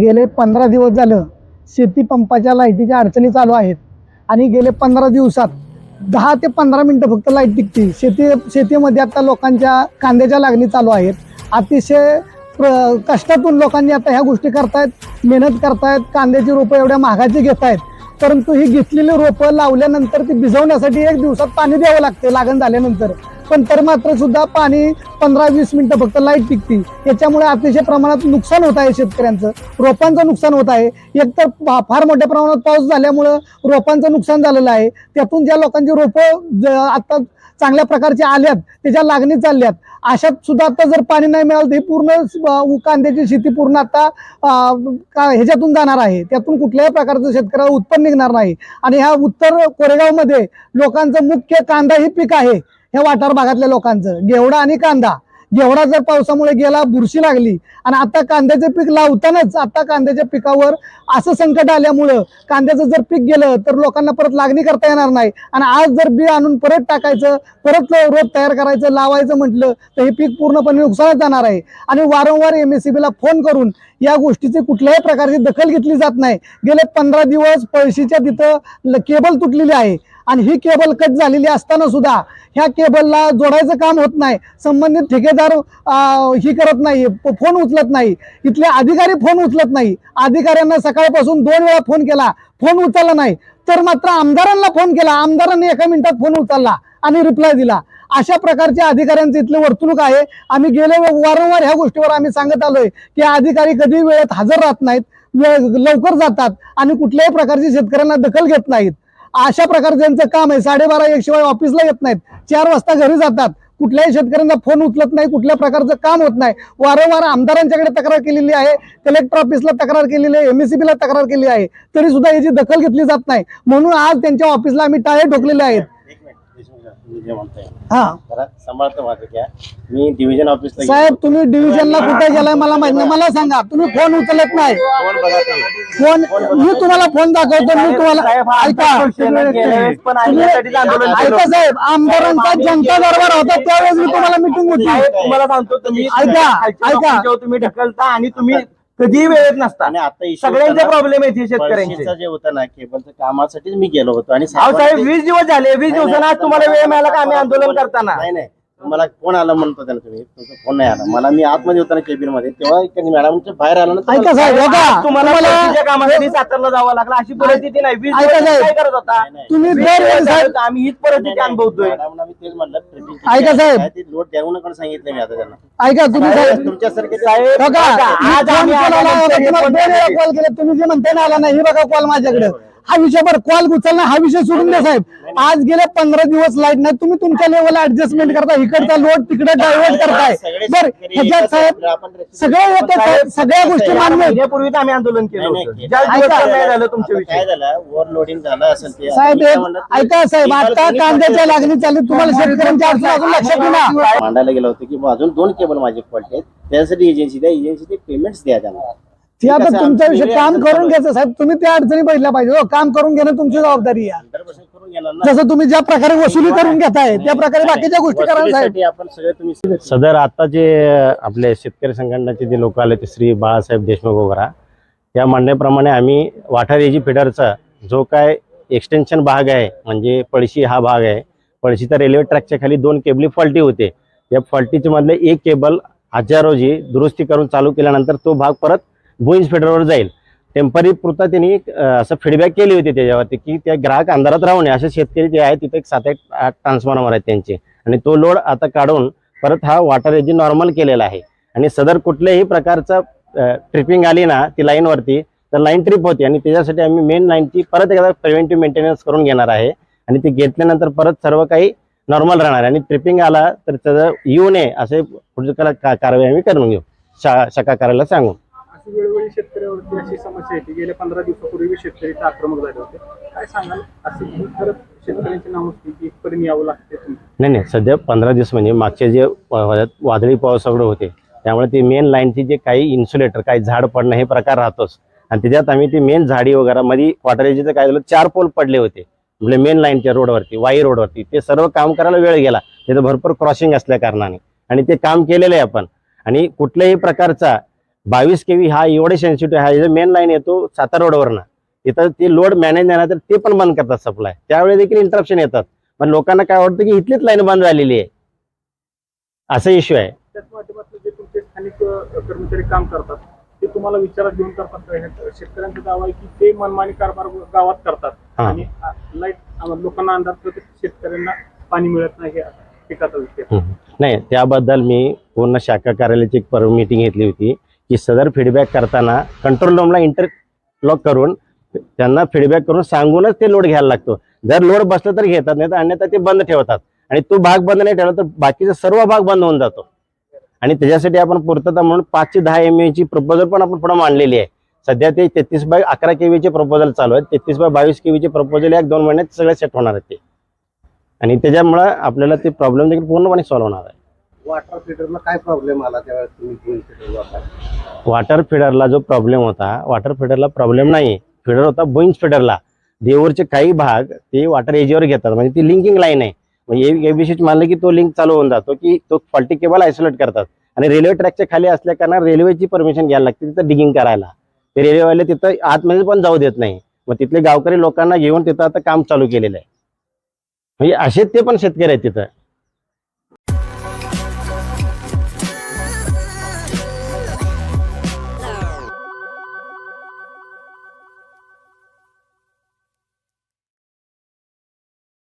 गेले पंधरा दिवस झालं शेती पंपाच्या लाईटीच्या अडचणी चालू आहेत. आणि गेले पंधरा दिवसात दहा ते पंधरा मिनटं फक्त लाइट टिकते. शेती शेतीमध्ये आता लोकांच्या कांद्याच्या लागणी चालू आहेत. अतिशय प्र कष्टातून लोकांनी आता ह्या गोष्टी करतायत मेहनत करतायत कांद्याची रोपं एवढ्या महागाची घेत आहेत परंतु ही घेतलेली रोपं लावल्यानंतर ती भिजवण्यासाठी एक दिवसात पाणी द्यावं लागते लागण झाल्यानंतर. पण तर मात्र सुद्धा पाणी पंधरा वीस मिनिटं फक्त लाइट टिकते. याच्यामुळे अतिशय प्रमाणात नुकसान होत आहे शेतकऱ्यांचं. रोपांचं नुकसान होत आहे. एकतर फार मोठ्या प्रमाणात पाऊस झाल्यामुळं रोपांचं नुकसान झालेलं आहे. त्यातून ज्या लोकांची रोपं ज- आता चांगल्या प्रकारचे आल्यात त्याच्या लागणी चालल्यात. अशात सुद्धा आता जर पाणी नाही मिळालं तर ही पूर्ण कांद्याची शेती पूर्ण आता का- ह्याच्यातून जाणार आहे. त्यातून कुठल्याही प्रकारचं शेतकऱ्याला उत्पन्न निघणार नाही. आणि ह्या उत्तर कोरेगावमध्ये लोकांचं मुख्य कांदा हे पीक आहे. ह्या वाठार भागातल्या लोकांचं. घेवडा आणि कांदा. घेवडा जर पावसामुळे गेला बुरशी लागली आणि आता कांद्याचे पीक लावतानाच आता कांद्याच्या पिकावर असं संकट आल्यामुळं कांद्याचं जर पीक गेलं तर लोकांना परत लागणी करता येणार नाही. आणि आज जर बी आणून परत टाकायचं परत रोप तयार करायचं लावायचं म्हटलं तर हे पीक पूर्णपणे नुकसानात जाणार आहे. आणि वारंवार एम एस फोन करून या गोष्टीची कुठल्याही प्रकारची दखल घेतली जात नाही. गेले पंधरा दिवस पळशीच्या तिथं ल- केबल तुटलेली आहे. आणि ही केबल कट झालेली असताना सुद्धा ह्या केबलला जोडायचं काम होत नाही. संबंधित ठेकेदार ही करत नाही फोन उचलत नाही. इथले अधिकारी फोन उचलत नाही. अधिकाऱ्यांना सकाळपासून दोन वेळा फोन केला. फोन उचलला नाही. तर मात्र आमदारांना फोन केला. आमदारांनी एका मिनिटात फोन उचलला आणि रिप्लाय दिला. अशा प्रकारच्या अधिकाऱ्यांचे इथले वर्तणूक आहे. आम्ही गेले वारंवार ह्या गोष्टीवर आम्ही सांगत आलोय की अधिकारी कधी वेळेत हजर राहत नाहीत. लवकर जातात आणि कुठल्याही प्रकारची शेतकऱ्यांना दखल घेत नाहीत. अशा प्रकारचं त्यांचं काम आहे साडेबारा एक शिवाय ऑफिसला येत नाहीत. चार वाजता घरी जातात. कुठल्याही शेतकऱ्यांना फोन उचलत नाही कुठल्या प्रकारचं काम होत नाही. वारंवार आमदारांच्याकडे तक्रार केलेली आहे कलेक्टर ऑफिसला तक्रार केलेली आहे एमएससीबी ला तक्रार केली आहे. तरी सुद्धा याची दखल घेतली जात नाही. म्हणून आज त्यांच्या ऑफिसला आम्ही टाळे ठोकलेले आहेत एक मिनिट देशमुख साहेब, तुम्ही जे म्हणताय. हा. जरा सांभाळतो माझं घ्या. मी डिव्हिजन ऑफिसला साहेब तुम्ही डिव्हिजनला कुठे गेलाय मला माहीत नाही. मला सांगा. तुम्ही फोन उचलत नाही. फोन बघा तुम्ही. फोन मी तुम्हाला फोन दाखवतो. मी तुम्हाला ऐका. तुम्ही ऐका साहेब आमदारांचा जनता दरबार होता. त्यावेळेस मी तुम्हाला मिटिंग होती. तुम्हाला सांगतो तुम्ही ऐका, ऐका. तुम्ही ढकलता आणि तुम्ही कधीही वेळेत नसता. आणि आता issue सगळ्यांचे होता ना, प्रॉब्लेम हे शेतकऱ्यांचे पळशीचं जे होतं ना केबलचं कामासाठीच मी गेलो होतो आणि साहेब वीस दिवस झाले वीस दिवसांना आज तुम्हाला वेळ मिळाला का आम्ही आंदोलन करताना? नाही नाही. मला फोन आला म्हणतो त्याला तुम्ही? तुमचा फोन नाही आला. मला मी आतमध्ये होता ना केबिनमध्ये तेव्हा इकडे मॅडमच्या बाहेर आला ना ऐका साहेब आज बघा तुम्हाला कामासाठी सातारला जावं लागलं अशी परिस्थिती नाही. ऐका साहेब. काय करत होता? नाही, नाही. तुम्ही दरवेळी साहेब. आम्ही हीच परिस्थिती अनुभवतोय. मॅडमला मी तेच म्हणलं tripping किती ऐका आहे, साहेब. ते लोड देऊ नका सांगितलं मी आता त्यांना. ऐका तुम्ही साहेब तुमच्यासारखे साहेब, बघा आज आम्ही आल्यानंतर हे तुम्ही जे म्हणताय ना आला नाही. हे बघा कॉल माझ्याकडे. हा विषय बरं कॉल उचलला हा विषय सोडून द्या साहेब. आज गेले पंधरा दिवस लाइट नाही तुम्ही तुमच्या लेवलला ऍडजस्टमेंट करता इकडचा लोड तिकडे डायव्हर्ट करताय. बर ह्याच्यात साहेब सगळे येतात. साहेब. सगळ्या गोष्टी मान्य. महिन्यापूर्वीच आम्ही आंदोलन केलं ओव्हरलोडिंग झालं असेल ते. साहेब ऐका साहेब आता कांद्याच्या लागणी चालली तुम्हाला शेतकऱ्यांच्या अडचणी अजून लक्षात येणार मांडायला गेलो होतो की अजून दोन केबल माझे फॉल्ट आहेत. त्यासाठी एजन्सी द्या एजन्सी पेमेंट्स द्या त्यांना. ते आता तुमच्या आमची विषयी काम करून घ्यायचं साहेब तुम्ही त्या अडचणी बघितल्या पाहिजे. हो काम करून घेणं तुमची जबाबदारी आहे. 100% करून घेणार ना. जसं तुम्ही ज्या प्रकारे वसुली करून घेताय त्या प्रकारे बाकीच्या गोष्टी करा साहेब. वसुलीसाठी आपण सगळे तुम्ही सदर आता जे आपले शेतकरी संघटनाचे जे लोक आले ते श्री बाळासाहेब देशमुख वगैरे या म्हणण्याप्रमाणे आम्ही वाठारेजी फिडरचा जो काय एक्सटेन्शन भाग आहे म्हणजे पळशी हा भाग आहे. पळशीचा रेल्वे ट्रॅकच्या खाली दोन केबली फॉल्टी होते. या फॉल्टीच्या मधले एक केबल आजच्या रोजी दुरुस्ती करून चालू केल्यानंतर तो भाग परत भुईंज फेडरवर जाईल. टेंपररी पुरता त्यांनी असं फीडबॅक केली होती त्याच्यावरती की त्या ग्राहक अंधारात राहू नये. असे शेतकरी जे आहेत तिथे एक सात एक आठ ट्रान्सफॉर्मर आहेत त्यांचे. आणि तो लोड आता काढून परत हा वॉटर एजी नॉर्मल केलेला आहे. आणि सदर कुठल्याही प्रकारचा ट्रिपिंग आली ना ती लाईनवरती तर लाईन ट्रिप होती. आणि त्याच्यासाठी आम्ही मेन लाईनची परत एकदा प्रिव्हेंटिव्ह मेंटेनन्स करून घेणार आहे. आणि ती घेतल्यानंतर परत सर्व काही नॉर्मल राहणार आहे. आणि ट्रिपिंग आला तर त्याचं येऊ नये असे पुढच्या का- कारवाई आम्ही करून घेऊ. शा शाखा कार्यालयाला सांगू. वेळोवेळी शेतकऱ्यावरती अशी समस्या येते. गेल्या पंधरा दिवसापूर्वी शेतकरी आक्रमक झाले होते. काय सांगाल? असे ही खरंच शेतकऱ्यांची नाव असते की इथपर्यंत यावं लागते नाही नाही. सध्या पंधरा दिवस म्हणजे मागचे जे वादळी पावसाकडे होते त्यामुळे ते मेन लाईनची जे काही इन्सुलेटर काही झाड पडणं हे प्रकार राहतोच. आणि त्याच्यात आम्ही ते मेन झाडी वगैरे मध्ये वॉटर काय झालं चार पोल पडले होते. म्हणजे मेन लाईनच्या रोडवरती वाई रोडवरती ते सर्व काम करायला वेळ गेला. तिथं भरपूर क्रॉसिंग असल्या कारणाने. आणि ते काम केलेलं आहे आपण. आणि कुठल्याही प्रकारचा बावीस केवी हा एवढे सेन्सिटिव्ह आहे. मेन लाईन येतो सातारा रोडवरनं तिथं ते लोड मॅनेज नाही तर ते पण बंद करतात सप्लाय त्यावेळी देखील इंटरप्शन येतात. पण लोकांना काय वाटतं की इथलीच लाईन बंद झालेली आहे. असा इश्यू आहे. जे तुमचे स्थानिक कर्मचारी काम करतात ते तुम्हाला विचारात घेऊन करतात? हे शेतकऱ्यांचा दावा आहे की ते मनमानी कारभार गावात करतात? हा. आणि लाइट लोकांना अंदाज शेतकऱ्यांना पाणी मिळत नाही हे पिकाचा विषय. नाही त्याबद्दल मी पूर्ण शाखा कार्यालयाची एक पर मीटिंग घेतली होती. की सदर फीडबॅक करताना कंट्रोल रूमला इंटरलॉक करून त्यांना फीडबॅक करून सांगूनच ते लोड घ्यायला लागतो. जर लोड बसलं तर घेतात नाही तर अन्यथा ते बंद ठेवतात. आणि तो भाग बंद नाही ठेवला तर बाकीचा सर्व भाग बंद होऊन जातो. आणि त्याच्यासाठी आपण पूर्तता म्हणून पाचशे दहा एम ची प्रपोजल पण आपण पुढे मांडलेली आहे. सध्या ते तेहतीस बाय अकरा केवीचे प्रपोजल चालू आहेत. तेहतीस बाय बावीस केवीचे प्रपोजल एक दोन महिन्यात सगळे सेट होणार आहेत ते. आणि त्याच्यामुळं आपल्याला ते प्रॉब्लेम देखील पूर्णपणे सॉल्व्ह होणार आहे. वॉटर फिल्टरला काय प्रॉब्लेम आला त्यावेळेस तुम्ही वॉटर फिडरला जो प्रॉब्लेम होता वॉटर फिडरला प्रॉब्लेम नाही. फिडर होता बुईंज फिडरला देऊरचे काही भाग ते वॉटर एजीवर घेतात. म्हणजे ती लिंकिंग लाईन आहे. म्हणजे एबीसीच मानलं की तो लिंक चालू होऊन जातो की तो फॉल्टी केबल आयसोलेट करतात. आणि रेल्वे ट्रॅकच्या खाली असल्या कारण रेल्वेची परमिशन घ्यायला लागते तिथं डिगिंग करायला. ते रेल्वेवाले तिथं आतमध्ये पण जाऊ देत नाही. मग तिथले गावकरी लोकांना घेऊन तिथं आता काम चालू केलेलं आहे. म्हणजे असे ते पण शेतकरी आहेत तिथं.